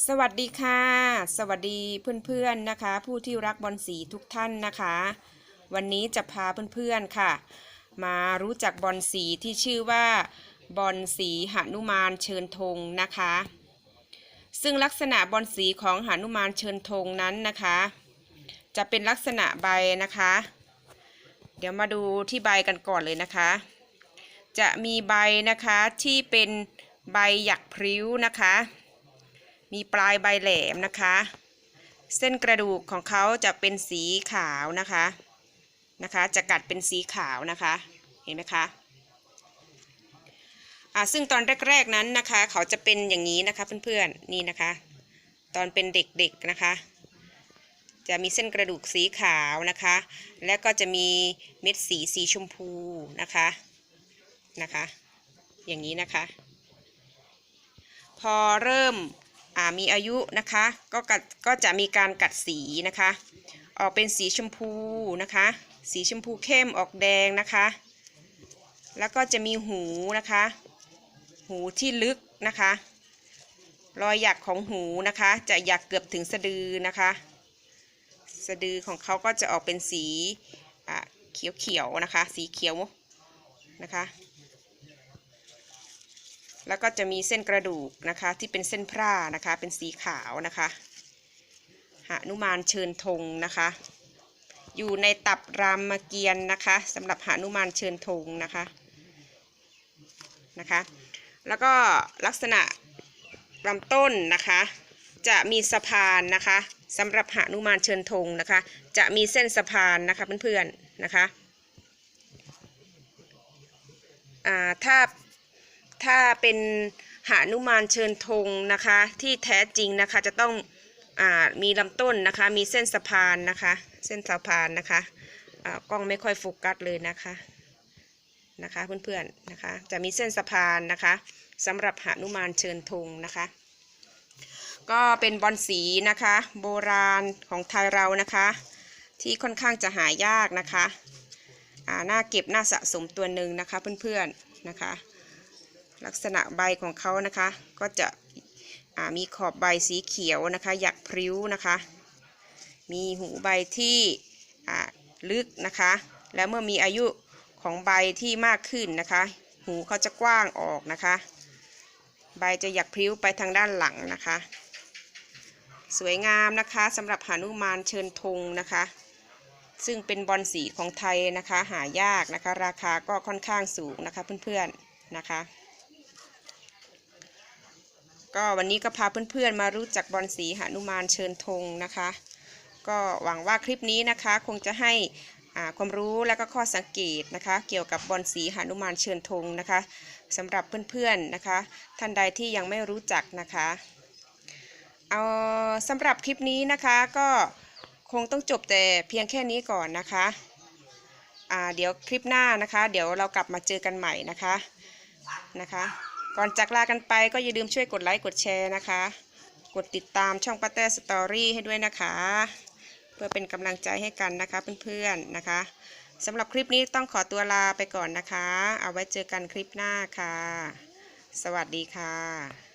สวัสดีค่ะ สวัสดีเพื่อนๆนะคะ ผู้ที่รักบอลสีทุกท่านนะคะ วันนี้จะพาเพื่อนๆค่ะ มารู้จักบอลสีที่ชื่อว่าบอลสีหนุมานเชิญธงนะคะ ซึ่งลักษณะบอลสีของหนุมานเชิญธงนั้นนะคะ จะเป็นลักษณะใบนะคะ เดี๋ยวมาดูที่ใบกันก่อนเลยนะคะ จะมีใบนะคะที่เป็นใบหยักพริ้วนะคะ มีปลายใบแหลมนะคะ เส้นกระดูกของเขาจะเป็นสีขาวนะคะนะคะ จะกัดเป็นสีขาวนะคะ เห็นไหมคะอ่าซึ่งตอนแรก ๆนั้นนะคะ เขาจะเป็นอย่างนี้นะคะเพื่อนๆนี่นะคะ ตอนเป็นเด็กๆนะคะ จะมีเส้นกระดูกสีขาวนะคะ และก็จะมีเม็ดสีสีชมพูนะคะนะคะ อย่างนี้นะคะ พอเริ่ม มีอายุนะคะก็กัดก็จะมีการกัดสีนะคะ ออกเป็นสีชมพูนะคะ สีชมพูเข้มออกแดงนะคะ แล้วก็จะมีหูนะคะ หูที่ลึกนะคะ รอยหยักของหูนะคะ จะหยักเกือบถึงสะดือนะคะ สะดือของเขาก็จะออกเป็นสีเขียวๆนะคะ สีเขียวนะคะ แล้วก็จะมีเส้นกระดูกนะคะที่เป็นเส้นพร่านะคะเป็นสีขาวนะคะหนุมานเชิญธงนะคะ อยู่ในตับรามเกียรติ์นะคะสำหรับหนุมานเชิญธงนะคะนะคะ แล้วก็ลักษณะลำต้นนะคะ จะมีสะพานนะคะสำหรับหนุมานเชิญธงนะคะ จะมีเส้นสะพานนะคะเพื่อนๆนะคะอ่าถ้า ถ้าเป็นหานุมานเชิญธงนะคะ ที่แท้จริงนะคะจะต้องอมีลำต้นนะคะ มีเส้นสะพานนะคะ เส้นสะพานนะคะอ่ากล้องไม่ค่อยโฟกัสเลยนะคะนะคะเพื่อนๆนะคะ จะมีเส้นสะพานนะคะสำหรับหานุมานเชิญธงนะคะ ก็เป็นบอลสีนะคะ โบราณของไทยเรานะคะ ที่ค่อนข้างจะหายากนะคะอ่าน่าเก็บน่าสะสมตัวหนึ่งนะคะเพื่อนๆนะคะ ลักษณะใบของเขานะคะ ก็จะมีขอบใบสีเขียวนะคะหยักพริ้วนะคะ มีหูใบที่ลึกนะคะ แล้วเมื่อมีอายุของใบที่มากขึ้นนะคะ หูเขาจะกว้างออกนะคะ ใบจะหยักพริ้วไปทางด้านหลังนะคะ สวยงามนะคะสำหรับหานุมานเชิญธงนะคะ ซึ่งเป็นบอลสีของไทยนะคะ หายากนะคะ ราคาก็ค่อนข้างสูงนะคะเพื่อนๆนะคะ ก็วันนี้ก็พาเพื่อนๆมารู้จักบอลสีหนุมานเชิญธงนะคะ ก็หวังว่าคลิปนี้นะคะคงจะให้ความรู้และก็ข้อสังเกตนะคะ เกี่ยวกับบอลสีหนุมานเชิญธงนะคะสำหรับเพื่อนๆนะคะ ท่านใดที่ยังไม่รู้จักนะคะเอาสำหรับคลิปนี้นะคะก็คงต้องจบแต่เพียงแค่นี้ก่อนนะคะเดี๋ยวคลิปหน้านะคะ เดี๋ยวเรากลับมาเจอกันใหม่นะคะนะคะ ก่อนจากลากันไปก็อย่าลืมช่วยกดไลค์กดแชร์นะคะ กดติดตามช่องป้าแต้สตอรี่ให้ด้วยนะคะ เพื่อเป็นกำลังใจให้กันนะคะเพื่อนๆนะคะสำหรับคลิปนี้ต้องขอตัวลาไปก่อนนะคะ เอาไว้เจอกันคลิปหน้าค่ะ สวัสดีค่ะ